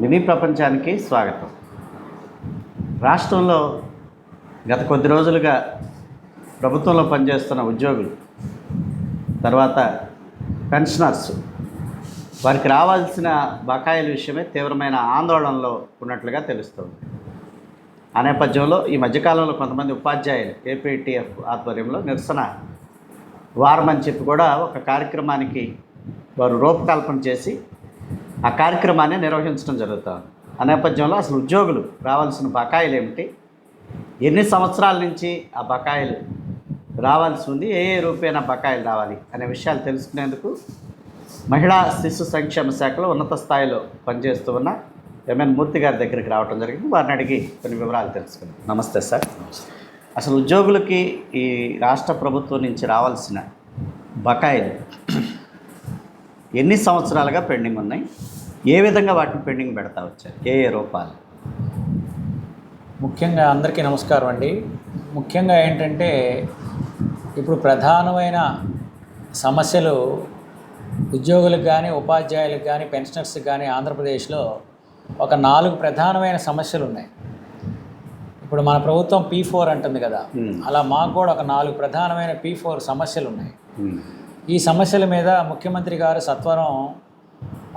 Mini ప్రపంచానికి స్వాగతం. రాష్ట్రంలో గత కొద్ది రోజులుగా ప్రభుత్వంలో పనిచేస్తున్న ఉద్యోగులు తర్వాత పెన్షనర్స్ వారికి రావాల్సిన బకాయిల విషయమే తీవ్రమైన ఆందోళనలో ఉన్నట్లుగా తెలుస్తుంది. ఆ నేపథ్యంలో ఈ మధ్యకాలంలో కొంతమంది ఉపాధ్యాయులు ఏపీటీఎఫ్ ఆధ్వర్యంలో నిరసన వారం అని చెప్పి కూడా ఒక కార్యక్రమానికి వారు రూపకల్పన చేసి ఆ కార్యక్రమాన్ని నిర్వహించడం జరుగుతుంది ఆ నేపథ్యంలో అసలు ఉద్యోగులు రావాల్సిన బకాయిలు ఏమిటి? ఎన్ని సంవత్సరాల నుంచి ఆ బకాయిలు రావాల్సి ఉంది? ఏ ఏ రూపేణ బకాయిలు రావాలి అనే విషయాలు తెలుసుకునేందుకు మహిళా శిశు సంక్షేమ శాఖలో ఉన్నత స్థాయిలో పనిచేస్తూ ఉన్న ఎంఎన్ మూర్తి గారి దగ్గరికి రావడం జరిగింది. వారిని అడిగి కొన్ని వివరాలు తెలుసుకుందాం. నమస్తే సార్. అసలు ఉద్యోగులకి ఈ రాష్ట్ర ప్రభుత్వం నుంచి రావాల్సిన బకాయిలు ఎన్ని సంవత్సరాలుగా పెండింగ్ ఉన్నాయి? ఏ విధంగా వాటిని పెండింగ్ పెడతా వచ్చారు? ఏ ఏ రూపాలు? ముఖ్యంగా అందరికీ నమస్కారం అండి. ముఖ్యంగా ఏంటంటే ఇప్పుడు ప్రధానమైన సమస్యలు ఉద్యోగులకు కానీ ఉపాధ్యాయులకు కానీ పెన్షనర్స్కి కానీ ఆంధ్రప్రదేశ్లో ఒక నాలుగు ప్రధానమైన సమస్యలు ఉన్నాయి. ఇప్పుడు మన ప్రభుత్వం పీ ఫోర్ అంటుంది కదా. అలా మాకు కూడా ఒక నాలుగు ప్రధానమైన పీ ఫోర్ సమస్యలు ఉన్నాయి. ఈ సమస్యల మీద ముఖ్యమంత్రి గారు సత్వరం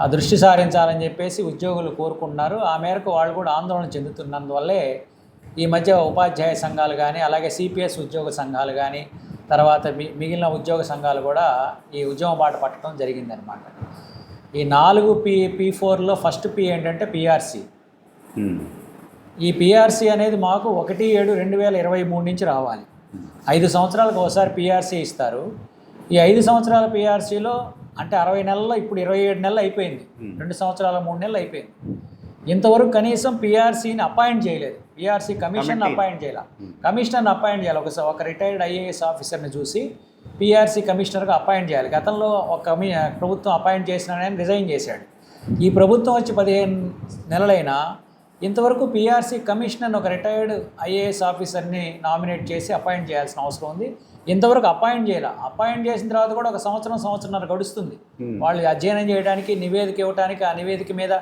ఆ దృష్టి సారించాలని చెప్పేసి ఉద్యోగులు కోరుకుంటున్నారు. ఆ మేరకు వాళ్ళు కూడా ఆందోళన చెందుతున్నందువల్లే ఈ మధ్య ఉపాధ్యాయ సంఘాలు కానీ అలాగే సిపిఎస్ ఉద్యోగ సంఘాలు కానీ తర్వాత మిగిలిన ఉద్యోగ సంఘాలు కూడా ఈ ఉద్యమ బాట పట్టడం జరిగిందనమాట ఈ నాలుగు పి పీ ఫోర్లో ఫస్ట్ పి ఏంటంటే పిఆర్సి. ఈ పిఆర్సీ అనేది మాకు ఒకటి ఏడు రెండు వేల ఇరవై మూడు నుంచి రావాలి. ఐదు సంవత్సరాలకు ఒకసారి పిఆర్సీ ఇస్తారు. ఈ ఐదు సంవత్సరాల పిఆర్సీలో అంటే అరవై నెలల్లో ఇప్పుడు ఇరవై ఏడు నెలలు అయిపోయింది. Hmm. రెండు సంవత్సరాల మూడు నెలలు అయిపోయింది. ఇంతవరకు కనీసం పిఆర్సీని అపాయింట్ చేయలేదు. PRC commission. అపాయింట్ చేయాలి. Hmm. కమిషనర్ని అపాయింట్ చేయాలి. ఒక ఒక రిటైర్డ్ ఐఏఎస్ ఆఫీసర్ని చూసి పిఆర్సీ కమిషనర్గా అపాయింట్ చేయాలి. గతంలో ఒక కమి ప్రభుత్వం అపాయింట్ చేసిన ఆయన రిజైన్ చేశాడు. ఈ ప్రభుత్వం వచ్చి పదిహేను నెలలైనా ఇంతవరకు పిఆర్సీ కమిషనర్ ఒక రిటైర్డ్ ఐఏఎస్ ఆఫీసర్ని నామినేట్ చేసి అపాయింట్ చేయాల్సిన అవసరం ఉంది. ఇంతవరకు అపాయింట్ చేయాలి. అపాయింట్ చేసిన తర్వాత కూడా ఒక సంవత్సరం సంవత్సరంన్నర గడుస్తుంది. వాళ్ళు అధ్యయనం చేయడానికి నివేదిక ఇవ్వడానికి ఆ నివేదిక మీద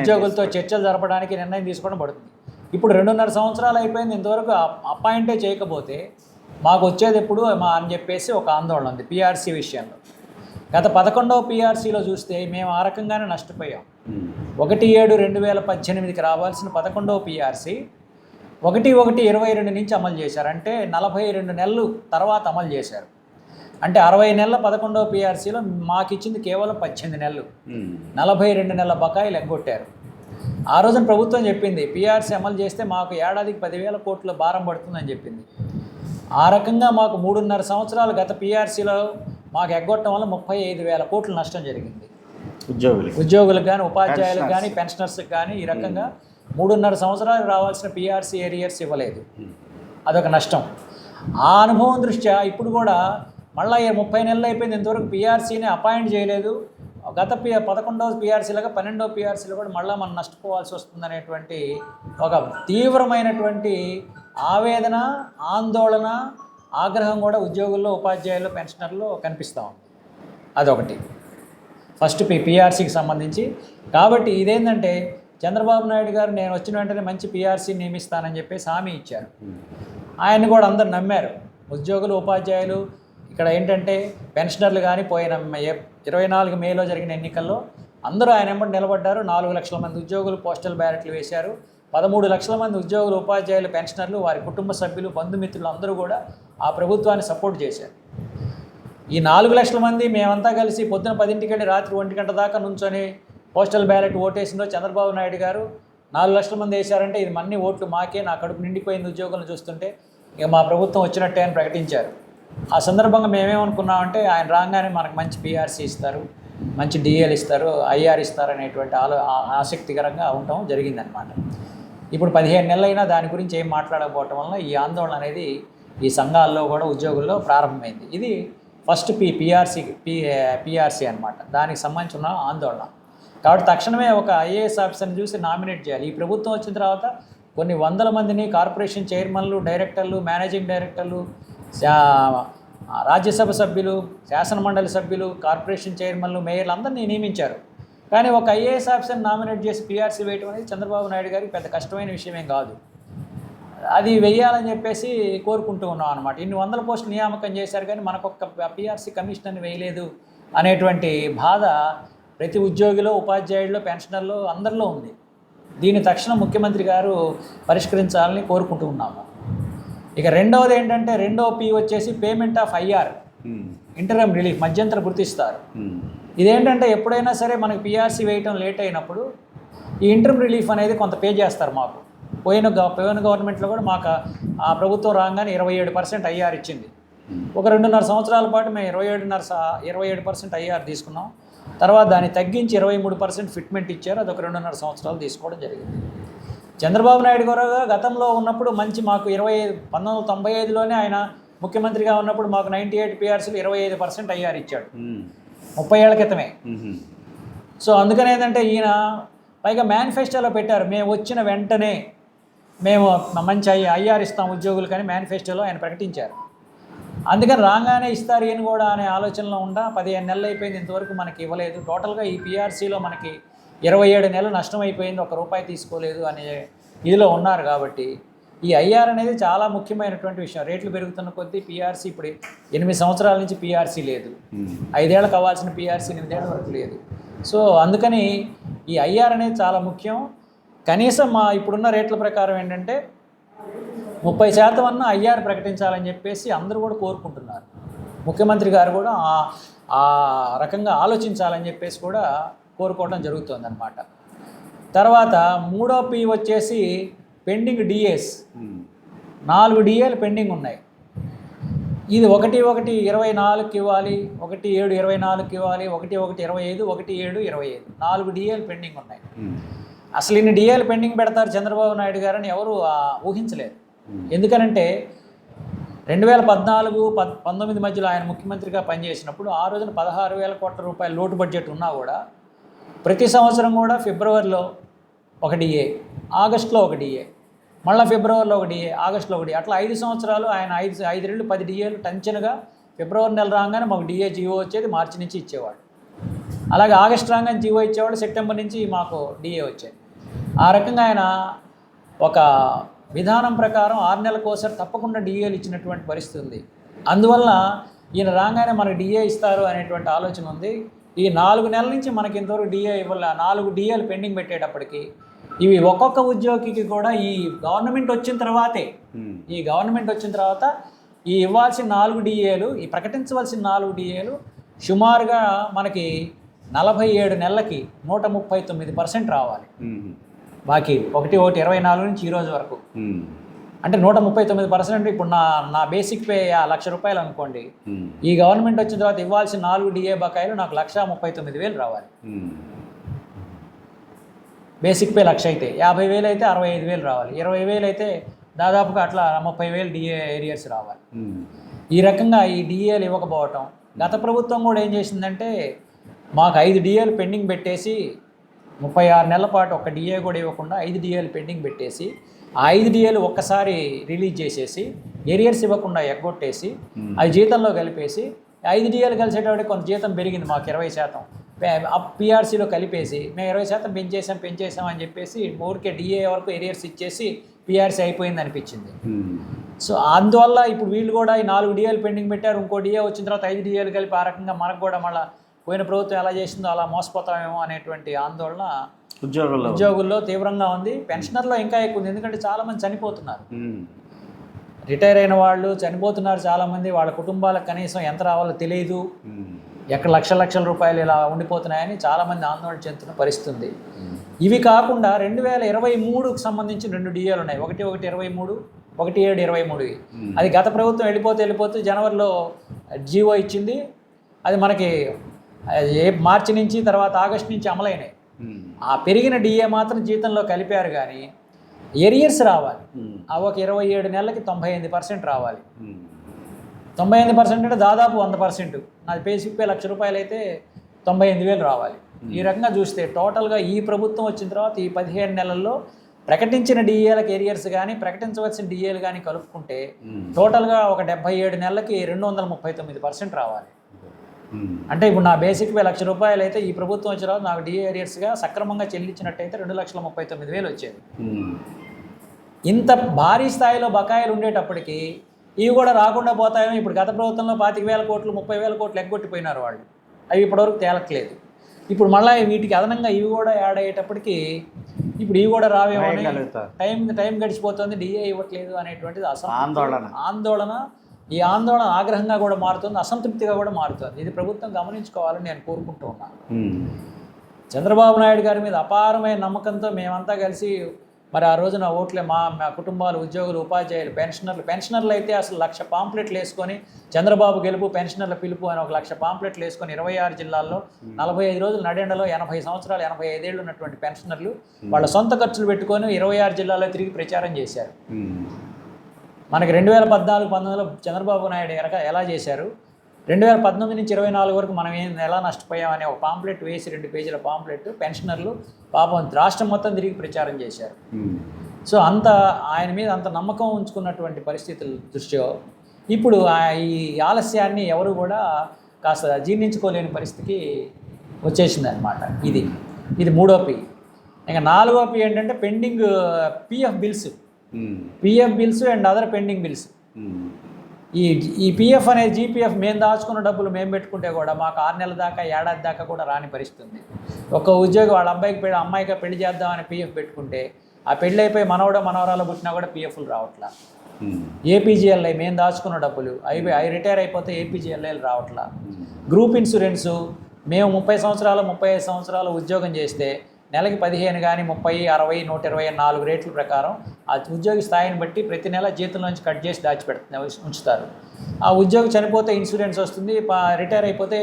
ఉద్యోగులతో చర్చలు జరపడానికి నిర్ణయం తీసుకోవడం పడుతుంది. ఇప్పుడు రెండున్నర సంవత్సరాలు అయిపోయింది. ఇంతవరకు అప్- అపాయింటే చేయకపోతే మాకు వచ్చేది ఎప్పుడు మా అని చెప్పేసి ఒక ఆందోళన ఉంది పిఆర్సీ విషయంలో. గత పదకొండవ పిఆర్సీలో చూస్తే మేము ఆ రకంగానే నష్టపోయాం. ఒకటి ఏడు రెండు వేల పద్దెనిమిదికి రావాల్సిన పదకొండవ పిఆర్సీ ఒకటి ఒకటి ఇరవై రెండు నుంచి అమలు చేశారు. అంటే నలభై రెండు నెలలు తర్వాత అమలు చేశారు. అంటే అరవై నెలల పదకొండవ పిఆర్సీలో మాకు ఇచ్చింది కేవలం పద్దెనిమిది నెలలు. నలభై రెండు నెలల బకాయిలు ఎగ్గొట్టారు. ఆ రోజున ప్రభుత్వం చెప్పింది పిఆర్సీ అమలు చేస్తే మాకు ఏడాదికి పదివేల కోట్ల భారం పడుతుందని చెప్పింది. ఆ రకంగా మాకు మూడున్నర సంవత్సరాలు గత పిఆర్సీలో మాకు ఎగ్గొట్టడం వల్ల ముప్పై ఐదు వేల కోట్ల నష్టం జరిగింది. ఉద్యోగులకి. ఉద్యోగులకు కానీ ఉపాధ్యాయులకు. కానీ పెన్షనర్స్కి కానీ ఈ రకంగా మూడున్నర సంవత్సరాలు రావాల్సిన పీఆర్సీ ఏరియర్స్ ఇవ్వలేదు. అదొక నష్టం. ఆ అనుభవం దృష్ట్యా ఇప్పుడు కూడా మళ్ళీ ముప్పై నెలలు అయిపోయింది ఇంతవరకు పిఆర్సీని అపాయింట్ చేయలేదు. గత పి పదకొండవ పిఆర్సీలుగా పన్నెండవ పిఆర్సీలు కూడా మళ్ళీ మనం నష్టపోవాల్సి వస్తుందనేటువంటి ఒక తీవ్రమైనటువంటి ఆవేదన ఆందోళన ఆగ్రహం కూడా ఉద్యోగుల్లో ఉపాధ్యాయుల్లో పెన్షనర్లో కనిపిస్తూ ఉంది. అదొకటి. ఫస్ట్ పీ పిఆర్సీకి సంబంధించి. కాబట్టి ఇదేంటంటే చంద్రబాబు నాయుడు గారు నేను వచ్చిన వెంటనే మంచి పిఆర్సీ నియమిస్తానని చెప్పేసి హామీ ఇచ్చారు. ఆయన్ని కూడా అందరు నమ్మారు. ఉద్యోగులు ఉపాధ్యాయులు ఇక్కడ ఏంటంటే పెన్షనర్లు కానీ పోయిన ఇరవై నాలుగు మేలో జరిగిన ఎన్నికల్లో అందరూ ఆయన వెంబడి నిలబడ్డారు. నాలుగు లక్షల మంది ఉద్యోగులు పోస్టల్ బ్యాలెట్లు వేశారు. పదమూడు లక్షల మంది ఉద్యోగులు ఉపాధ్యాయులు పెన్షనర్లు వారి కుటుంబ సభ్యులు బంధుమిత్రులు అందరూ కూడా ఆ ప్రభుత్వాన్ని సపోర్ట్ చేశారు. ఈ నాలుగు లక్షల మంది మేమంతా కలిసి పొద్దున పదింటికి వెళ్ళి రాత్రి ఒంటి గంట దాకా నుంచొని పోస్టల్ బ్యాలెట్ ఓటేసిందో చంద్రబాబు నాయుడు గారు. నాలుగు లక్షల మంది వేశారంటే ఇది మన్ని ఓట్లు మాకే నా కడుపు నిండిపోయింది ఉద్యోగులను చూస్తుంటే. ఇక మా ప్రభుత్వం వచ్చినట్టే అని ప్రకటించారు. ఆ సందర్భంగా మేమేమనుకున్నామంటే ఆయన రాగానే మనకు మంచి పీఆర్సీ ఇస్తారు మంచి డిఎల్ ఇస్తారు ఐఆర్ ఇస్తారు అనేటువంటి ఆలో ఆసక్తికరంగా ఉండటం జరిగిందనమాట ఇప్పుడు పదిహేను నెలలైనా దాని గురించి ఏం మాట్లాడకపోవటం వల్ల ఈ ఆందోళన అనేది ఈ సంఘాల్లో కూడా ఉద్యోగుల్లో ప్రారంభమైంది. ఇది first P PRC P PRC అనమాట దానికి సంబంధించిన ఆందోళన. కాబట్టి తక్షణమే ఒక ఐఏఎస్ ఆఫీసర్ని చూసి నామినేట్ చేయాలి. ఈ ప్రభుత్వం వచ్చిన తర్వాత కొన్ని వందల మందిని కార్పొరేషన్ చైర్మన్లు డైరెక్టర్లు మేనేజింగ్ డైరెక్టర్లు రాజ్యసభ సభ్యులు శాసనమండలి సభ్యులు కార్పొరేషన్ చైర్మన్లు మేయర్లు అందరినీ నియమించారు. కానీ ఒక ఐఏఎస్ ఆఫీసర్ని నామినేట్ చేసి పీఆర్సీ వేయటం అనేది చంద్రబాబు నాయుడు గారికి పెద్ద కష్టమైన విషయమేం కాదు. అది వెయ్యాలని చెప్పేసి కోరుకుంటూ ఉన్నాం అనమాట ఇన్ని వందల పోస్టులు నియామకం చేశారు కానీ మనకొక పీఆర్సీ పిఆర్సీ కమిషనర్ని వేయలేదు అనేటువంటి బాధ ప్రతి ఉద్యోగిలో ఉపాధ్యాయుల్లో పెన్షనర్లో అందరిలో ఉంది. దీని తక్షణం ముఖ్యమంత్రి గారు పరిష్కరించాలని కోరుకుంటూ ఉన్నాము. ఇక రెండవది ఏంటంటే రెండవ పి వచ్చేసి payment of IR um, interim relief మధ్యంతర గుర్తిస్తారు. ఉమ్, ఇదేంటంటే ఎప్పుడైనా సరే మనకి పిఆర్సీ వేయటం లేట్ అయినప్పుడు ఈ ఇంటర్మ్ రిలీఫ్ అనేది కొంత పే చేస్తారు మాకు. పోయిన పోయిన గవర్నమెంట్లో కూడా మాకు ఆ- ప్రభుత్వం రాగానే ఇరవై ఏడు పర్సెంట్ ఐఆర్ ఇచ్చింది. ఒక రెండున్నర సంవత్సరాల పాటు మేము ఇరవై ఏడున్నర ఇరవై ఏడు పర్సెంట్ ఐఆర్ తీసుకున్నాం. తర్వాత దాన్ని తగ్గించి ఇరవై మూడు పర్సెంట్ ఫిట్మెంట్ ఇచ్చారు. అదొక రెండున్నర సంవత్సరాలు తీసుకోవడం జరిగింది. చంద్రబాబు నాయుడు గారు గతంలో ఉన్నప్పుడు మంచి మాకు ఇరవై ఐదు పంతొమ్మిది వందల తొంభై ఐదులోనే ఆయన ముఖ్యమంత్రిగా ఉన్నప్పుడు మాకు నైంటీ ఎయిట్ పిఆర్సీలు ఇరవై ఐదు పర్సెంట్ ఐఆర్ ఇచ్చాడు. ముప్పై ఏళ్ళ క్రితమే. సో అందుకని ఏంటంటే ఈయన పైగా మేనిఫెస్టోలో పెట్టారు. మేము వచ్చిన వెంటనే మేము మంచి ఐఆర్ ఇస్తాం ఉద్యోగులు కానీ మేనిఫెస్టోలో ఆయన ప్రకటించారు. అందుకని రాగానే ఇస్తారు ఈయన కూడా అనే ఆలోచనలో ఉండా పదిహేను నెలలు అయిపోయింది ఇంతవరకు మనకి ఇవ్వలేదు. టోటల్గా ఈ పిఆర్సీలో మనకి ఇరవై ఏడు నెలలు నష్టం అయిపోయింది ఒక రూపాయి తీసుకోలేదు అనే ఇదిలో ఉన్నారు కాబట్టి ఈ ఐఆర్ అనేది చాలా ముఖ్యమైనటువంటి విషయం. రేట్లు పెరుగుతున్న కొద్దీ పిఆర్సీ ఇప్పుడు ఎనిమిది సంవత్సరాల నుంచి పిఆర్సీ లేదు. ఉమ్, ఐదేళ్ళకి అవ్వాల్సిన పిఆర్సీ ఎనిమిదేళ్ళ వరకు లేదు. సో అందుకని ఈ ఐఆర్ అనేది చాలా ముఖ్యం. కనీసం మా ఇప్పుడున్న రేట్ల ప్రకారం ఏంటంటే ముప్పై శాతం అన్న ఐఆర్ ప్రకటించాలని చెప్పేసి అందరూ కూడా కోరుకుంటున్నారు. ముఖ్యమంత్రి గారు కూడా ఆ- ఆ రకంగా ఆలోచించాలని చెప్పేసి కూడా కోరుకోవడం జరుగుతుంది అనమాట తర్వాత మూడో పి వచ్చేసి పెండింగ్ డిఎస్. ఉమ్, నాలుగు డిఏలు పెండింగ్ ఉన్నాయి. ఇది ఒకటి ఒకటి ఇరవై నాలుగుకి ఇవ్వాలి ఒకటి ఏడు ఇరవై నాలుగుకి ఇవ్వాలి ఒకటి ఒకటి ఇరవై ఐదు ఒకటి ఏడు ఇరవై ఐదు. నాలుగు డిఏలు పెండింగ్ ఉన్నాయి. అసలు ఇన్ని డిఏలు పెండింగ్ పెడతారు చంద్రబాబు నాయుడు గారని ఎవరు ఆ, ఊహించలేదు. ఎందుకనంటే రెండు వేల పద్నాలుగు పద్ పంతొమ్మిది మధ్యలో ఆయన ముఖ్యమంత్రిగా పనిచేసినప్పుడు ఆ రోజున పదహారు వేల కోట్ల రూపాయల లోటు బడ్జెట్ ఉన్నా కూడా ప్రతి సంవత్సరం కూడా ఫిబ్రవరిలో ఒక డిఏ ఆగస్టులో ఒక డిఏ మళ్ళీ ఫిబ్రవరిలో ఒక డిఏ ఆగస్టులో ఒక డిఏ. అట్లా ఐదు సంవత్సరాలు ఆయన ఐదు ఐదు రెండు పది డిఏలు టెన్షన్గా ఫిబ్రవరి నెల రాగానే మాకు డిఏ జీవో వచ్చేది మార్చి నుంచి ఇచ్చేవాడు. అలాగే ఆగస్ట్ రాగానే జీవో ఇచ్చేవాడు సెప్టెంబర్ నుంచి మాకు డిఏ వచ్చేది. ఆ రకంగా ఆయన ఒక విధానం ప్రకారం ఆరు నెలలకు ఒకసారి తప్పకుండా డిఏలు ఇచ్చినటువంటి పరిస్థితి ఉంది. అందువల్ల ఈయన రాగానే మనకు డిఏ ఇస్తారు అనేటువంటి ఆలోచన ఉంది. ఈ నాలుగు నెలల నుంచి మనకి ఇంతవరకు డిఏ ఇవ్వాల. నాలుగు డిఏలు పెండింగ్ పెట్టేటప్పటికి ఇవి ఒక్కొక్క ఉద్యోగికి కూడా ఈ గవర్నమెంట్ వచ్చిన తర్వాతే. ఈ గవర్నమెంట్ వచ్చిన తర్వాత ఈ ఇవ్వాల్సిన నాలుగు డిఏలు ఈ ప్రకటించవలసిన నాలుగు డిఏలు సుమారుగా మనకి నలభై ఏడు నెలలకి నూట ముప్పై తొమ్మిది పర్సెంట్ రావాలి. బాకీ ఒకటి ఒకటి ఇరవై నాలుగు నుంచి ఈ రోజు వరకు. అంటే నూట ముప్పై తొమ్మిది పర్సెంట్ ఇప్పుడు నా నా బేసిక్ పే లక్ష రూపాయలు అనుకోండి. ఈ గవర్నమెంట్ వచ్చిన తర్వాత ఇవ్వాల్సిన నాలుగు డిఏ బకాయిలు నాకు లక్ష ముప్పై తొమ్మిది వేలు రావాలి. బేసిక్ పే లక్ష అయితే యాభై వేలు అయితే అరవై ఐదు వేలు రావాలి. ఇరవై వేలు అయితే దాదాపుగా అట్లా ముప్పై వేలు డిఏ ఏరియర్స్ రావాలి. ఈ రకంగా ఈ డిఏలు ఇవ్వకపోవటం. గత ప్రభుత్వం కూడా ఏం చేసిందంటే మాకు ఐదు డిఏలు పెండింగ్ పెట్టేసి ముప్పై ఆరు నెలల పాటు ఒక డిఏ కూడా ఇవ్వకుండా ఐదు డిఏలు పెండింగ్ పెట్టేసి ఆ ఐదు డిఏలు ఒక్కసారి రిలీజ్ చేసేసి ఏరియర్స్ ఇవ్వకుండా ఎగ్గొట్టేసి అవి జీతంలో కలిపేసి ఐదు డిఏలు కలిసేటప్పుడు కొంత జీతం పెరిగింది మాకు ఇరవై శాతం. పిఆర్సీలో కలిపేసి మేము ఇరవై శాతం పెంచేసాం పెంచేసాం అని చెప్పేసి ఊరికే డిఏ వరకు ఏరియర్స్ ఇచ్చేసి పిఆర్సీ అయిపోయింది అనిపించింది. సో అందువల్ల ఇప్పుడు వీళ్ళు కూడా ఈ నాలుగు డిఏలు పెండింగ్ పెట్టారు ఇంకో డిఏ వచ్చిన తర్వాత ఐదు డిఏలు కలిపి ఆ రకంగా మనకు కూడా మళ్ళీ పోయిన ప్రభుత్వం ఎలా చేసిందో అలా మోసపోతామేమో అనేటువంటి ఆందోళన ఉద్యోగుల్లో ఉద్యోగుల్లో తీవ్రంగా ఉంది. పెన్షనర్లో ఇంకా ఎక్కువ ఉంది. ఎందుకంటే చాలామంది చనిపోతున్నారు. రిటైర్ అయిన వాళ్ళు చనిపోతున్నారు చాలామంది. వాళ్ళ కుటుంబాలకు కనీసం ఎంత రావాలో తెలియదు ఎక్కడ లక్షల లక్షల రూపాయలు ఇలా ఉండిపోతున్నాయని చాలామంది ఆందోళన చెందుతున్న పరిస్థితి ఉంది ఇవి కాకుండా రెండు వేల ఇరవై మూడుకు సంబంధించి రెండు డిఏలు ఉన్నాయి. ఒకటి ఒకటి ఇరవై మూడు ఒకటి ఏడు ఇరవై మూడు అది గత ప్రభుత్వం వెళ్ళిపోతే వెళ్ళిపోతే జనవరిలో జీవో ఇచ్చింది. అది మనకి ఏ మార్చి నుంచి తర్వాత ఆగస్ట్ నుంచి అమలైనాయి ఆ పెరిగిన డిఏ మాత్రం జీతంలో కలిపారు కానీ ఎరియర్స్ రావాలి. ఆ ఒక ఇరవై ఏడు నెలలకి తొంభై ఎనిమిది పర్సెంట్ రావాలి. తొంభై ఎనిమిది పర్సెంట్ అంటే దాదాపు వంద పర్సెంట్. నాది బేసిక్ పే లక్ష రూపాయలు అయితే తొంభై ఎనిమిది వేలు రావాలి. ఈ రకంగా చూస్తే టోటల్గా ఈ ప్రభుత్వం వచ్చిన తర్వాత ఈ పదిహేను నెలల్లో ప్రకటించిన డిఏలకు ఏరియర్స్ కానీ ప్రకటించవలసిన డిఏలు కానీ కలుపుకుంటే. టోటల్గా ఒక డెబ్బై ఏడు నెలలకి రెండు వందల ముప్పై తొమ్మిది పర్సెంట్ రావాలి. అంటే ఇప్పుడు నా బేసిక్ పే లక్ష రూపాయలు అయితే ఈ ప్రభుత్వం వచ్చిన తర్వాత నాకు డిఏ ఏరియర్స్గా సక్రమంగా చెల్లించినట్టయితే రెండు లక్షల ముప్పై తొమ్మిది వేలు వచ్చేది. ఉమ్. ఇంత భారీ స్థాయిలో బకాయిలు ఉండేటప్పటికి ఇవి కూడా రాకుండా పోతాయని ఇప్పుడు గత ప్రభుత్వంలో పాతిక వేల కోట్లు ముప్పై వేల కోట్లు ఎగ్గొట్టిపోయినారు వాళ్ళు. అవి ఇప్పటివరకు తేలట్లేదు. ఇప్పుడు మళ్ళీ వీటికి అదనంగా ఇవి కూడా యాడ్ అయ్యేటప్పటికి ఇప్పుడు ఇవి కూడా రావేమో. టైం టైం గడిచిపోతుంది డిఏ ఇవ్వట్లేదు అనేటువంటిది అసంతృప్తి ఆందోళన. ఆందోళన ఈ ఆందోళన ఆగ్రహంగా కూడా మారుతుంది అసంతృప్తిగా కూడా మారుతుంది. ఇది ప్రభుత్వం గమనించుకోవాలని నేను కోరుకుంటూ ఉన్నాను. చంద్రబాబు నాయుడు గారి మీద అపారమైన నమ్మకంతో మేమంతా కలిసి మరి ఆ రోజున ఓట్లే మా మా కుటుంబాలు ఉద్యోగులు ఉపాధ్యాయులు పెన్షనర్లు పెన్షనర్లు అయితే అసలు లక్ష పాంప్లెట్లు వేసుకొని చంద్రబాబు గెలుపు పెన్షనర్ల పిలుపు అని ఒక లక్ష పాంప్లెట్లు వేసుకొని ఇరవై ఆరు జిల్లాల్లో నలభై ఐదు రోజులు నడెండలో ఎనభై సంవత్సరాలు ఎనభై ఐదేళ్ళు ఉన్నటువంటి పెన్షనర్లు వాళ్ళ సొంత ఖర్చులు పెట్టుకొని ఇరవై ఆరు జిల్లాల్లో తిరిగి ప్రచారం చేశారు. మనకి రెండు వేల పద్నాలుగు పంతొమ్మిదిలో చంద్రబాబు నాయుడు ఎరక ఎలా చేశారు రెండు వేల పద్నాలుగు నుంచి ఇరవై నాలుగు వరకు మనం ఏం ఎలా నష్టపోయామని ఒక పాంప్లెట్ వేసి రెండు పేజీల పాంప్లెట్ పెన్షనర్లు పాపం రాష్ట్రం మొత్తం తిరిగి ప్రచారం చేశారు. సో అంత ఆయన మీద అంత నమ్మకం ఉంచుకున్నటువంటి పరిస్థితుల దృష్ట్యా ఇప్పుడు ఆ- ఈ ఆలస్యాన్ని ఎవరు కూడా కాస్త జీర్ణించుకోలేని పరిస్థితికి వచ్చేసింది అనమాట ఇది ఇది మూడో పి ఇంకా నాలుగో పి ఏంటంటే pending PF bills. PF bills and other pending bills. ఈ ఈ పిఎఫ్ అనేది జీపీఎఫ్ మేము దాచుకున్న డబ్బులు మేము పెట్టుకుంటే కూడా మాకు ఆరు నెలల దాకా ఏడాది దాకా కూడా రాని పరిస్థితి ఉంది ఒక ఉద్యోగి వాళ్ళ అబ్బాయికి పెళ్ళి అమ్మాయికి పెళ్ళి చేద్దామని పిఎఫ్ పెట్టుకుంటే ఆ పెళ్ళి అయిపోయి మనవడో మనవరాలు పుట్టినా కూడా పిఎఫ్లు రావట్లా. ఏపీజీఎల్ఐ మేము దాచుకున్న డబ్బులు అవి అవి రిటైర్ అయిపోతే ఏపీజీఎల్ఐలు రావట్లా. గ్రూప్ ఇన్సూరెన్సు మేము ముప్పై సంవత్సరాలు ముప్పై ఐదు సంవత్సరాలు ఉద్యోగం చేస్తే నెలకి పదిహేను కానీ ముప్పై అరవై నూట ఇరవై నాలుగు రేట్ల ప్రకారం ఆ ఉద్యోగి స్థాయిని బట్టి ప్రతి నెల జీతం నుంచి కట్ చేసి దాచిపెడుతున్నారు ఉంచుతారు ఆ ఉద్యోగి చనిపోతే ఇన్సూరెన్స్ వస్తుంది రిటైర్ అయిపోతే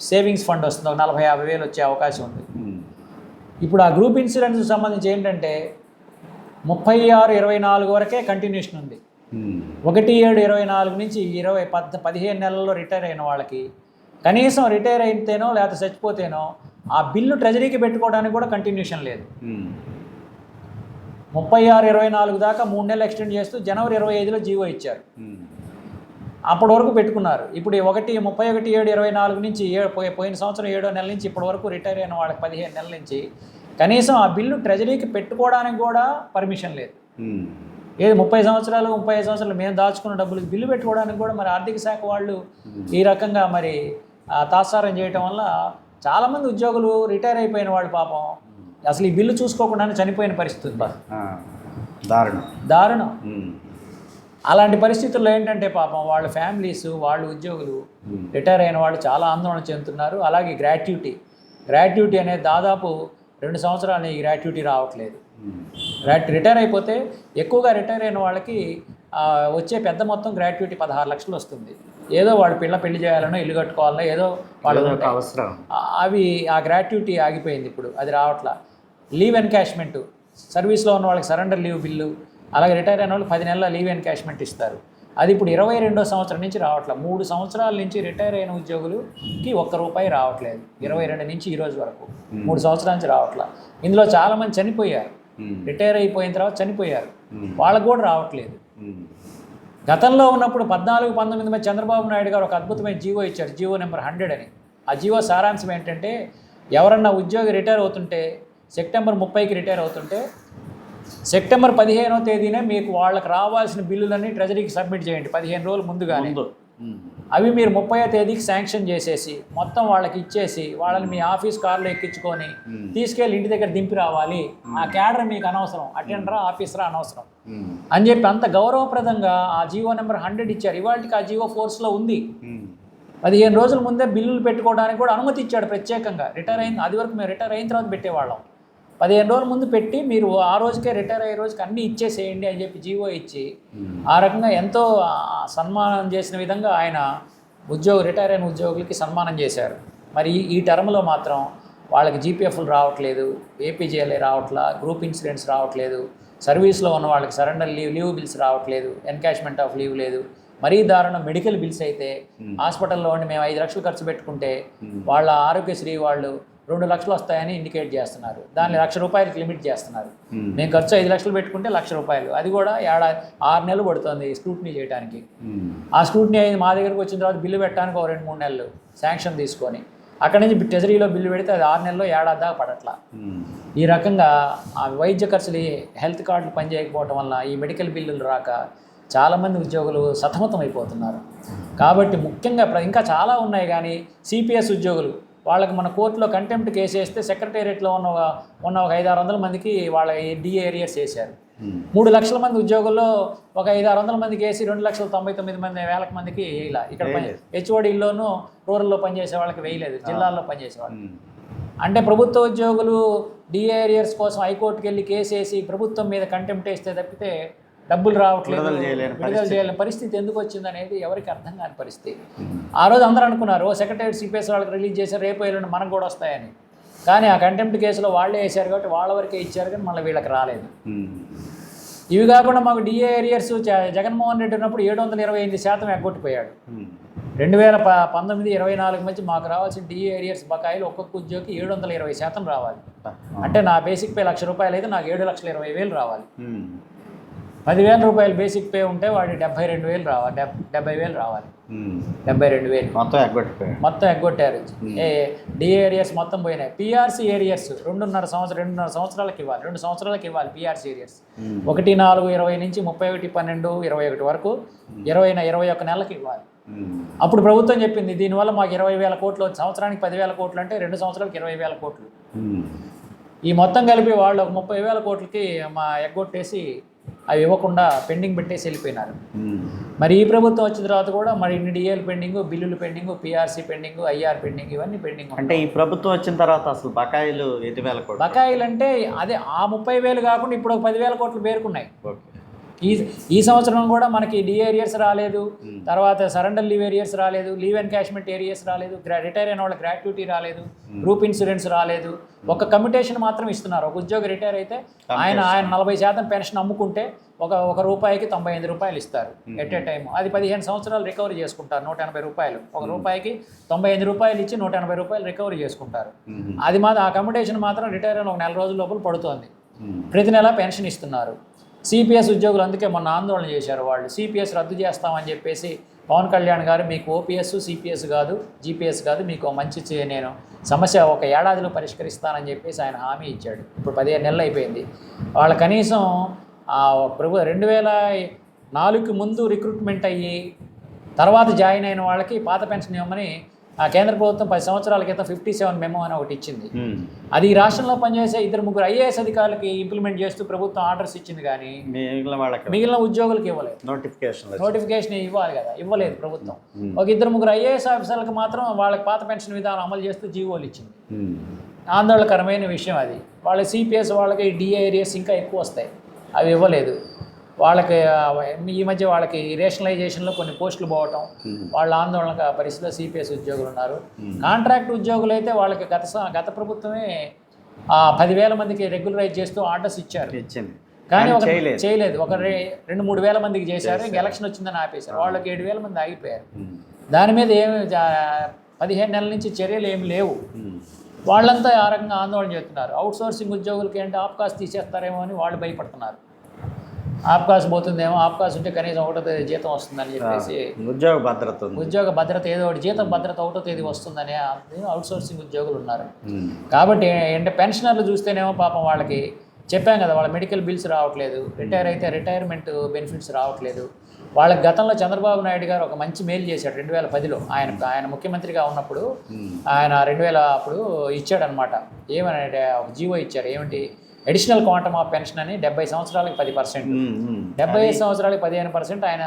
సేవింగ్స్ ఫండ్ వస్తుంది ఒక నలభై యాభై వేలు వచ్చే అవకాశం ఉంది ఉమ్. ఇప్పుడు ఆ గ్రూప్ ఇన్సూరెన్స్ సంబంధించి ఏంటంటే ముప్పై ఆరు ఇరవై నాలుగు వరకే కంటిన్యూషన్ ఉంది ఉమ్. ఒకటి ఏడు ఇరవై నాలుగు నుంచి ఇరవై పద్ పదిహేను నెలల్లో రిటైర్ అయిన వాళ్ళకి కనీసం రిటైర్ అయితేనో లేకపోతే చచ్చిపోతేనో ఆ బిల్లు ట్రెజరీకి పెట్టుకోవడానికి కూడా కంటిన్యూషన్ లేదు. ముప్పై ఆరు ఇరవై నాలుగు దాకా మూడు నెలలు ఎక్స్టెండ్ చేస్తూ జనవరి ఇరవై ఐదులో జీవో ఇచ్చారు. అప్పటి వరకు పెట్టుకున్నారు ఇప్పుడు ఒకటి ముప్పై ఒకటి ఏడు ఇరవై నాలుగు నుంచి పోయిన సంవత్సరం ఏడో నెల నుంచి ఇప్పటి వరకు రిటైర్ అయిన వాళ్ళకి పదిహేను నెలల నుంచి కనీసం ఆ బిల్లు ట్రెజరీకి పెట్టుకోవడానికి కూడా పర్మిషన్ లేదు. ఏది ముప్పై సంవత్సరాలు ముప్పై ఐదు సంవత్సరాలు మేము దాచుకున్న డబ్బులు బిల్లు పెట్టుకోవడానికి కూడా మరి ఆర్థిక శాఖ వాళ్ళు ఈ రకంగా మరి తాత్సారం చేయటం వల్ల చాలామంది ఉద్యోగులు రిటైర్ అయిపోయిన వాళ్ళు పాపం. అసలు ఈ బిల్లు చూసుకోకుండానే చనిపోయిన పరిస్థితి ఉంది. ఆ. దారుణం. దారుణం. అలాంటి పరిస్థితుల్లో ఏంటంటే పాపం వాళ్ళ ఫ్యామిలీస్ వాళ్ళ ఉద్యోగులు. రిటైర్ అయిన వాళ్ళు చాలా ఆందోళన చెందుతున్నారు. అలాగే గ్రాట్యుటీ. గ్రాట్యుటీ అనేది దాదాపు రెండు సంవత్సరాలు ఈ గ్రాట్యుటీ రావట్లేదు. రిటైర్ అయిపోతే ఎక్కువగా రిటైర్ అయిన వాళ్ళకి వచ్చే పెద్ద మొత్తం గ్రాట్యుటీ పదహారు లక్షలు వస్తుంది. ఏదో వాడు పిల్ల పెళ్ళి చేయాలనో ఇల్లు కట్టుకోవాలనో ఏదో వాళ్ళు అవసరం. అవి ఆ గ్రాట్యుటీ ఆగిపోయింది ఇప్పుడు. అది రావట్లా. లీవ్ ఎన్కాష్మెంట్ సర్వీస్లో ఉన్న వాళ్ళకి సరెండర్ లీవ్ బిల్లు అలాగే రిటైర్ అయిన వాళ్ళకి పది నెలల లీవ్ ఎన్కాష్మెంట్ ఇస్తారు. అది ఇప్పుడు ఇరవై రెండో సంవత్సరం నుంచి రావట్లా. మూడు సంవత్సరాల నుంచి రిటైర్ అయిన ఉద్యోగులకి ఒక్క రూపాయి రావట్లేదు. ఇరవై రెండు నుంచి ఈ రోజు వరకు. మూడు సంవత్సరాల నుంచి రావట్లా. ఇందులో చాలామంది చనిపోయారు. ఉమ్. రిటైర్ అయిపోయిన తర్వాత చనిపోయారు. ఉమ్. వాళ్ళకు కూడా రావట్లేదు. గతంలో ఉన్నప్పుడు పద్నాలుగు పంతొమ్మిది మంది చంద్రబాబు నాయుడు గారు ఒక అద్భుతమైన జీవో ఇచ్చారు జీవో నెంబర్ హండ్రెడ్ అని. ఆ జీవో సారాంశం ఏంటంటే ఎవరన్నా ఉద్యోగి రిటైర్ అవుతుంటే సెప్టెంబర్ ముప్పైకి రిటైర్ అవుతుంటే సెప్టెంబర్ పదిహేనో తేదీనే మీకు వాళ్ళకి రావాల్సిన బిల్లులన్నీ ట్రెజరీకి సబ్మిట్ చేయండి. పదిహేను రోజులు ముందుగానే. ముందు. ఉమ్. అవి మీరు ముప్పై తేదీకి శాంక్షన్ చేసేసి మొత్తం వాళ్ళకి ఇచ్చేసి వాళ్ళని మీ ఆఫీస్ కార్లో ఎక్కించుకొని. తీసుకెళ్ళి ఇంటి దగ్గర దింపి రావాలి. ఆ క్యాడర్ మీకు అనవసరం. అటెండరా ఆఫీసరా అనవసరం. అని చెప్పి అంత గౌరవప్రదంగా ఆ జీవో నెంబర్ హండ్రెడ్ ఇచ్చారు. ఇవాళకి ఆ జీవో ఫోర్స్లో ఉంది. పదిహేను రోజుల ముందే బిల్లులు పెట్టుకోవడానికి కూడా అనుమతి ఇచ్చాడు ప్రత్యేకంగా. రిటైర్ అయిన అది వరకు మేము రిటైర్ అయిన తర్వాత పెట్టేవాళ్ళం. పదిహేను రోజుల ముందు పెట్టి మీరు ఆ రోజుకే రిటైర్ అయ్యే రోజుకి అన్నీ ఇచ్చేసేయండి అని చెప్పి జీవో ఇచ్చి. ఆ రకంగా ఎంతో సన్మానం చేసిన విధంగా ఆయన ఉద్యోగ రిటైర్ అయిన ఉద్యోగులకి సన్మానం చేశారు. మరి ఈ- ఈ టర్మ్లో మాత్రం వాళ్ళకి జీపీఎఫ్లు రావట్లేదు ఏపీజీఎల్ఏ రావట్లా గ్రూప్ ఇన్సూరెన్స్ రావట్లేదు సర్వీస్లో ఉన్న వాళ్ళకి సరెండర్ లీవ్ లీవ్ బిల్స్ రావట్లేదు ఎన్కాష్మెంట్ ఆఫ్ లీవ్ లేదు మరీ దారుణం మెడికల్ బిల్స్ అయితే హాస్పిటల్లో ఉండి మేము ఐదు లక్షలు ఖర్చు పెట్టుకుంటే వాళ్ళ ఆరోగ్యశ్రీ వాళ్ళు రెండు లక్షలు వస్తాయని ఇండికేట్ చేస్తున్నారు. దాన్ని లక్ష రూపాయలకి లిమిట్ చేస్తున్నారు. మేము. ఖర్చు ఐదు లక్షలు పెట్టుకుంటే లక్ష రూపాయలు. అది కూడా ఏడాది ఆరు నెలలు పడుతుంది స్క్రూట్నీ చేయడానికి. ఆ స్క్రూట్నీ అయింది మా దగ్గరకు వచ్చిన తర్వాత బిల్లు పెట్టడానికి ఒక రెండు మూడు నెలలు శాంక్షన్ తీసుకొని. అక్కడి నుంచి ట్రెజరీలో బిల్లు పెడితే అది ఆరు నెలల్లో ఏడాది దాకా పడట్లా ఉమ్. ఈ రకంగా ఆ వైద్య ఖర్చులు హెల్త్ కార్డులు పనిచేయకపోవటం వల్ల ఈ మెడికల్ బిల్లులు రాక చాలామంది ఉద్యోగులు సతమతం అయిపోతున్నారు కాబట్టి ముఖ్యంగా ఇంకా చాలా ఉన్నాయి కానీ సిపిఎస్ ఉద్యోగులు వాళ్ళకి మన కోర్టులో కంటెంప్ట్ కేసు వేస్తే సెక్రటేరియట్లో ఉన్న ఒక- ఉన్న ఒక ఐదు ఆరు వందల మందికి వాళ్ళ డిఏ ఏరియర్స్ వేశారు. మూడు లక్షల మంది ఉద్యోగుల్లో ఒక ఐదు ఆరు వందల మందికి వేసి రెండు లక్షల తొంభై తొమ్మిది మంది వేలకు మందికి ఇలా ఇక్కడ. హెచ్ఓడిల్లోనూ రూరల్లో పనిచేసే వాళ్ళకి వేయలేదు జిల్లాల్లో పనిచేసే వాళ్ళకి ఉమ్. అంటే ప్రభుత్వ ఉద్యోగులు డిఏరియర్స్ కోసం హైకోర్టుకి వెళ్ళి కేసు వేసి ప్రభుత్వం మీద కంటెంప్ట్ వేస్తే తప్పితే డబ్బులు రావట్లేదు విడుదల చేయలేని పరిస్థితి. ఎందుకు వచ్చింది అనేది ఎవరికి అర్థం కాని పరిస్థితి ఆ రోజు అందరూ అనుకున్నారు సెక్రటరీ సిపిఎస్ వాళ్ళకి రిలీజ్ చేశారు రేపు ఎల్లుండి మనకు కూడా వస్తాయని కానీ ఆ కంటెంప్ట్ కేసులో వాళ్ళే వేశారు కాబట్టి వాళ్ళ వరకే ఇచ్చారు కానీ మళ్ళీ వీళ్ళకి రాలేదు ఉమ్. ఇవి కాకుండా మాకు డిఏ ఏరియర్స్ జగన్మోహన్ రెడ్డి ఉన్నప్పుడు ఏడు వందల ఇరవై ఎనిమిది శాతం ఎగ్గొట్టిపోయాడు ఉమ్. రెండు వేల ప పంతొమ్మిది ఇరవై నాలుగు మధ్య మాకు రావాల్సిన డిఏ ఏరియర్స్ బకాయిలు ఒక్కొక్క ఉద్యోగికి ఏడు వందల ఇరవై శాతం రావాలి అంటే నా బేసిక్ పే లక్ష రూపాయలు అయితే నాకు ఏడు లక్షల ఇరవై వేలు రావాలి. పదివేల రూపాయలు బేసిక్ పే ఉంటే వాడి డెబ్బై రెండు వేలు రావాలి డెబ్ డెబ్బై వేలు రావాలి. డెబ్బై రెండు వేలు. మొత్తం ఎగ్గొట్టిపోయాడు మొత్తం ఎగ్గొట్టారు. ఏ డిఏ ఏరియర్స్ మొత్తం పోయినాయి. పిఆర్సీ ఏరియర్స్ రెండున్నర సంవత్సరం రెండున్నర సంవత్సరాలకు ఇవ్వాలి. రెండు సంవత్సరాలకు ఇవ్వాలి పిఆర్సీ ఏరియర్స్ ఉమ్. ఒకటి నాలుగు ఇరవై నుంచి ముప్పై ఒకటి పన్నెండు ఇరవై ఒకటి వరకు ఇరవై ఇరవై ఒక్క నెలకి ఇవ్వాలి. అప్పుడు ప్రభుత్వం చెప్పింది దీనివల్ల మాకు ఇరవై వేల కోట్లు సంవత్సరానికి పదివేల కోట్లు అంటే రెండు సంవత్సరాలకు ఇరవై వేల కోట్లు. ఈ మొత్తం కలిపి వాళ్ళు ఒక ముప్పై వేల కోట్లకి మా ఎగ్గొట్టేసి అవి ఇవ్వకుండా పెండింగ్ పెట్టేసి వెళ్ళిపోయినారు. మరి ఈ ప్రభుత్వం వచ్చిన తర్వాత కూడా మరి ఇన్ని డిఏలు పెండింగ్ బిల్లులు pending PRC pending IR pending ఇవన్నీ పెండింగ్ అంటే ఈ ప్రభుత్వం వచ్చిన తర్వాత అసలు బకాయిలు ఎన్ని వేల బకాయిలు అంటే అదే ఆ ముప్పై వేలు కాకుండా ఇప్పుడు ఒక పదివేల కోట్లు పేరుకున్నాయి. ఈ ఈ సంవత్సరం కూడా మనకి డిఏ ఏరియర్స్ రాలేదు. తర్వాత సరెండర్ లీవ్ ఏరియర్స్ రాలేదు. లీవ్ ఎన్కాష్మెంట్ ఏరియర్స్ రాలేదు. రిటైర్ అయిన వాళ్ళ గ్రాట్యుటీ రాలేదు. గ్రూప్ ఇన్సూరెన్స్ రాలేదు. ఒక కమ్యూటేషన్ మాత్రం ఇస్తున్నారు. ఒక ఉద్యోగి రిటైర్ అయితే ఆయన ఆయన నలభై శాతం పెన్షన్ అమ్ముకుంటే ఒక ఒక రూపాయికి తొంభై ఐదు రూపాయలు ఇస్తారు ఎట్ ఏ టైం అది పదిహేను సంవత్సరాలు రికవరీ చేసుకుంటారు నూట ఎనభై రూపాయలు. ఒక రూపాయికి తొంభై ఐదు రూపాయలు ఇచ్చి నూట ఎనభై రూపాయలు రికవరీ చేసుకుంటారు. అది మాత్రం ఆ కమ్యూటేషన్ మాత్రం రిటైర్ అయిన ఒక నెల రోజుల లోపల పడుతోంది. ప్రతి నెల పెన్షన్ ఇస్తున్నారు. సిపిఎస్ ఉద్యోగులు అందుకే మొన్న ఆందోళన చేశారు వాళ్ళు. సిపిఎస్ రద్దు చేస్తామని చెప్పేసి పవన్ కళ్యాణ్ గారు మీకు ఓపీఎస్ సిపిఎస్ కాదు జీపీఎస్ కాదు మీకు మంచి నేను సమస్య ఒక ఏడాదిలో పరిష్కరిస్తానని చెప్పేసి ఆయన హామీ ఇచ్చాడు. ఇప్పుడు పదిహేను నెలలు అయిపోయింది. వాళ్ళ కనీసం ప్రభు రెండు వేల నాలుగుకి ముందు రిక్రూట్మెంట్ అయ్యి తర్వాత జాయిన్ అయిన వాళ్ళకి పాత పెన్షన్ ఇవ్వమని ఆ కేంద్ర ప్రభుత్వం పది సంవత్సరాల క్రితం ఫిఫ్టీ సెవెన్ మెమో అని ఒకటి ఇచ్చింది. అది ఈ రాష్ట్రంలో పనిచేసే ఇద్దరు ముగ్గురు ఐఏఎస్ అధికారులకి ఇంప్లిమెంట్ చేస్తూ ప్రభుత్వం ఆర్డర్స్ ఇచ్చింది కానీ మిగిలిన వాళ్ళకి మిగిలిన ఉద్యోగులకు ఇవ్వలేదు. నోటిఫికేషన్ నోటిఫికేషన్ ఇవ్వాలి కదా ఇవ్వలేదు ప్రభుత్వం. ఒక ఇద్దరు ముగ్గురు ఐఏఎస్ ఆఫీసర్లకు మాత్రం వాళ్ళకి పాత పెన్షన్ విధానం అమలు చేస్తూ జీవోలు ఇచ్చింది. ఆందోళనకరమైన విషయం అది. వాళ్ళ సిపిఎస్ వాళ్ళకి డిఏ ఏరియాస్ ఇంకా ఎక్కువ వస్తాయి. అవి ఇవ్వలేదు. వాళ్ళకి ఈ మధ్య వాళ్ళకి రేషనలైజేషన్లో కొన్ని పోస్టులు పోవటం. వాళ్ళ ఆందోళన పరిస్థితిలో సిపిఎస్ ఉద్యోగులు ఉన్నారు కాంట్రాక్ట్ ఉద్యోగులు అయితే వాళ్ళకి గత గత ప్రభుత్వమే పదివేల మందికి రెగ్యులరైజ్ చేస్తూ ఆర్డర్స్ ఇచ్చారు. కానీ ఒక చేయలేదు. ఒక రెండు మూడు వేల మందికి చేశారు. ఇంక ఎలక్షన్ వచ్చిందని ఆపేశారు. వాళ్ళకి ఏడు వేల మంది ఆగిపోయారు. దాని మీద ఏమి పదిహేను నెలల నుంచి చర్యలు ఏమి లేవు. వాళ్ళంతా ఆ రకంగా ఆందోళన చేస్తున్నారు. అవుట్ సోర్సింగ్ ఉద్యోగులకి ఏంటి? ఆప్కాస్ తీసేస్తారేమో అని వాళ్ళు భయపడుతున్నారు. ఆప్కాస్ పోతుందేమో ఆప్కాస్ ఉంటే కనీసం ఒకటో తేదీ జీతం వస్తుందని చెప్పేసి ఉద్యోగ భద్రత ఉంది. ఉద్యోగ భద్రత ఏదో ఒకటి జీతం భద్రత ఒకటో తేదీ వస్తుందని అవుట్ సోర్సింగ్ ఉద్యోగులు ఉన్నారు. కాబట్టి అంటే పెన్షనర్లు చూస్తేనేమో పాపం వాళ్ళకి చెప్పాం కదా వాళ్ళ మెడికల్ బిల్స్ రావట్లేదు రిటైర్ అయితే రిటైర్మెంట్ బెనిఫిట్స్ రావట్లేదు. వాళ్ళకి గతంలో చంద్రబాబు నాయుడు గారు ఒక మంచి మేలు చేశాడు రెండు వేల పదిలో ఆయన ఆయన ముఖ్యమంత్రిగా ఉన్నప్పుడు. ఆయన రెండు వేల అప్పుడు ఇచ్చాడనమాట. ఏమని ఒక జీవో ఇచ్చారు ఏమిటి? అడిషనల్ క్వాంటమ్ ఆఫ్ పెన్షన్ అని డెబ్బై సంవత్సరాలకి పది పర్సెంట్. డెబ్బై ఐదు సంవత్సరాలకి పదిహేను పర్సెంట్ ఆయన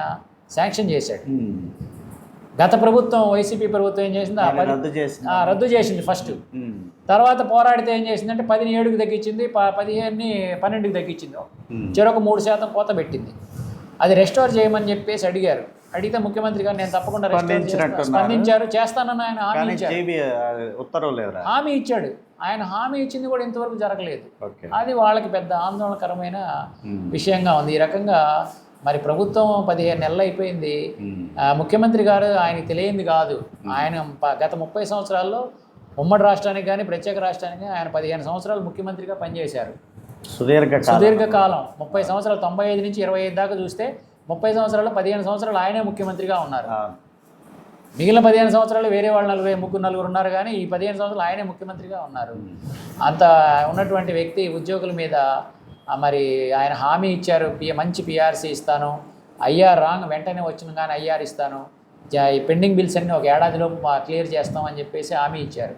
శాంక్షన్ చేశాడు. గత ప్రభుత్వం వైసీపీ ప్రభుత్వం ఏం చేసింది రద్దు చేసింది ఆ, రద్దు చేసింది ఫస్ట్. తర్వాత పోరాడితే ఏం చేసిందంటే పదిని ఏడుకి తగ్గించింది పదిహేనుని పన్నెండుకి తగ్గించింది. చెరొక మూడు శాతం కోత పెట్టింది అది రెస్టోర్ చేయమని చెప్పేసి అడిగారు అడిగితే ముఖ్యమంత్రి గారు నేను తప్పకుండా. స్పందించారు చేస్తానని ఆయన హామీ ఇచ్చారు. హామీ ఇచ్చాడు. ఆయన హామీ ఇచ్చింది కూడా ఇంతవరకు జరగలేదు. అది వాళ్ళకి పెద్ద ఆందోళనకరమైన. విషయంగా ఉంది. ఈ రకంగా మరి ప్రభుత్వం పదిహేను నెలలు అయిపోయింది. ముఖ్యమంత్రి గారు ఆయనకి తెలియంది కాదు. ఆయన గత ముప్పై సంవత్సరాల్లో ఉమ్మడి రాష్ట్రానికి కానీ ప్రత్యేక రాష్ట్రానికి ఆయన పదిహేను సంవత్సరాలు ముఖ్యమంత్రిగా పనిచేశారు. సుదీర్ఘకాలం సుదీర్ఘకాలం ముప్పై సంవత్సరాలు తొంభై ఐదు నుంచి ఇరవై ఐదు దాకా చూస్తే ముప్పై సంవత్సరాలు పదిహేను సంవత్సరాలు ఆయనే ముఖ్యమంత్రిగా ఉన్నారు. మిగిలిన పదిహేను సంవత్సరాలు వేరే వాళ్ళు నలుగురు ముగ్గురు నలుగురు ఉన్నారు కానీ ఈ పదిహేను సంవత్సరాలు ఆయనే ముఖ్యమంత్రిగా ఉన్నారు. అంత ఉన్నటువంటి వ్యక్తి ఉద్యోగుల మీద మరి ఆయన హామీ ఇచ్చారు పి మంచి పిఆర్సీ ఇస్తాను. ఐఆర్ రాంగ్ వెంటనే వచ్చిన కానీ ఐఆర్ ఇస్తాను. ఈ పెండింగ్ బిల్స్ అన్ని ఒక ఏడాదిలోపు క్లియర్ చేస్తామని చెప్పేసి హామీ ఇచ్చారు.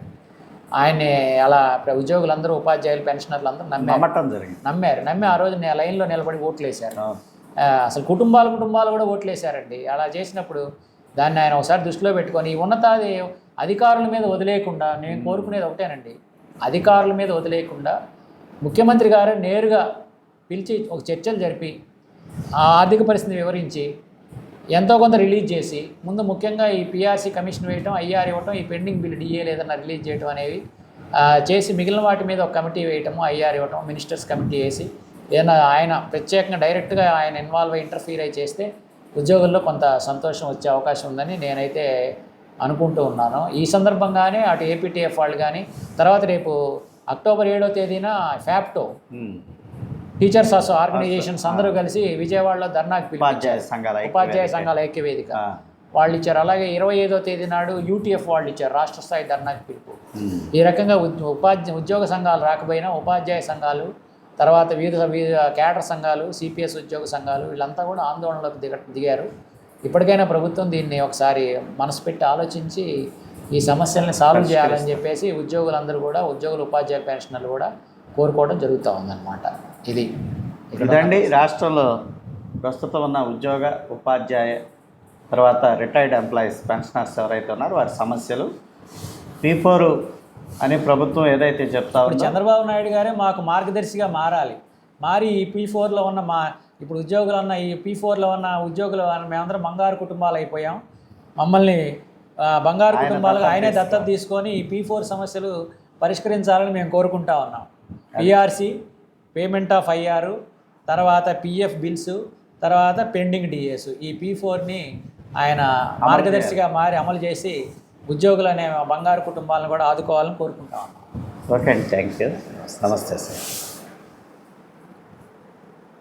ఆయన్ని అలా ఉద్యోగులందరూ ఉపాధ్యాయులు పెన్షనర్లు అందరూ నమ్మారు. నమ్మటం జరిగింది. నమ్మారు. నమ్మి ఆ రోజు లైన్లో నిలబడి ఓట్లు వేశారు అసలు కుటుంబాలు కుటుంబాలు కూడా ఓట్లు వేశారండి అలా చేసినప్పుడు దాన్ని ఆయన ఒకసారి దృష్టిలో పెట్టుకొని ఉన్నతాది అధికారుల మీద వదిలేయకుండా నేను కోరుకునేది ఒకటేనండి. అధికారుల మీద వదిలేయకుండా ముఖ్యమంత్రి గారు నేరుగా పిలిచి ఒక చర్చలు జరిపి ఆ ఆర్థిక పరిస్థితిని వివరించి ఎంతో కొంత రిలీజ్ చేసి ముందు ముఖ్యంగా ఈ పిఆర్సీ కమిషన్ వేయటం ఐఆర్ ఇవ్వటం ఈ పెండింగ్ బిల్ డిఏ లేదన్నా రిలీజ్ చేయటం అనేవి చేసి మిగిలిన వాటి మీద ఒక కమిటీ వేయటము ఐఆర్ ఇవ్వటం మినిస్టర్స్ కమిటీ వేసి ఏదైనా ఆయన ప్రత్యేకంగా డైరెక్ట్గా ఆయన ఇన్వాల్వ్ అయ్యి ఇంటర్ఫీర్ అయి చేస్తే ఉద్యోగుల్లో కొంత సంతోషం వచ్చే అవకాశం ఉందని నేనైతే అనుకుంటూ ఉన్నాను. ఈ సందర్భంగానే అటు ఏపీటీఎఫ్ వాళ్ళు కానీ తర్వాత రేపు అక్టోబర్ ఏడో తేదీన ఫ్యాప్టో. టీచర్స్ అసో ఆర్గనైజేషన్స్ అందరూ కలిసి విజయవాడలో ధర్నాకి పిలిపించారు. సంఘాల ఉపాధ్యాయ. సంఘాల ఐక్య వేదిక. ఆ, వాళ్ళు ఇచ్చారు. అలాగే ఇరవై ఐదో తేదీ నాడు యూటీఎఫ్ వాళ్ళు ఇచ్చారు. రాష్ట్ర స్థాయి ధర్నాకి పిలుపు. ఈ రకంగా ఉద్యోగ సంఘాలు రాకపోయినా ఉపాధ్యాయ సంఘాలు తర్వాత వివిధ వివిధ కేడర్ సంఘాలు సిపిఎస్ ఉద్యోగ సంఘాలు వీళ్ళంతా కూడా ఆందోళనలోకి దిగ దిగారు. ఇప్పటికైనా ప్రభుత్వం దీన్ని ఒకసారి మనసు పెట్టి ఆలోచించి ఈ సమస్యల్ని సాల్వ్ చేయాలని చెప్పేసి ఉద్యోగులందరూ కూడా ఉద్యోగులు ఉపాధ్యాయ పెన్షనర్లు కూడా కోరుకోవడం జరుగుతూ ఉందన్నమాట. ఇది ఇదండి రాష్ట్రంలో ప్రస్తుతం ఉన్న ఉద్యోగ ఉపాధ్యాయ తర్వాత రిటైర్డ్ ఎంప్లాయీస్ పెన్షనర్స్ ఎవరైతే ఉన్నారో వారి సమస్యలు. పీ ఫోర్ అని ప్రభుత్వం ఏదైతే చెప్తా చంద్రబాబు నాయుడు గారే మాకు మార్గదర్శిగా మారాలి. మారి ఈ పీ ఫోర్లో ఉన్న మా ఇప్పుడు ఉద్యోగులు ఉన్న ఈ పీ ఫోర్లో ఉన్న ఉద్యోగులు మేమందరం బంగారు కుటుంబాలు అయిపోయాం. మమ్మల్ని బంగారు కుటుంబాలుగా ఆయనే దత్తత. తీసుకొని ఈ పీ ఫోర్ సమస్యలు పరిష్కరించాలని మేము కోరుకుంటా ఉన్నాం. పిఆర్సి పేమెంట్ ఆఫ్ ఐఆర్ తర్వాత పిఎఫ్ బిల్స్ తర్వాత పెండింగ్ డిఎస్ ఈ పీ ఫోర్ని ఆయన మార్గదర్శిగా మారి అమలు చేసి ఉద్యోగులు అనే బంగారు కుటుంబాలను కూడా ఆదుకోవాలని కోరుకుంటా. ఉన్నాం ఓకే అండి థ్యాంక్ యూ నమస్తే సార్.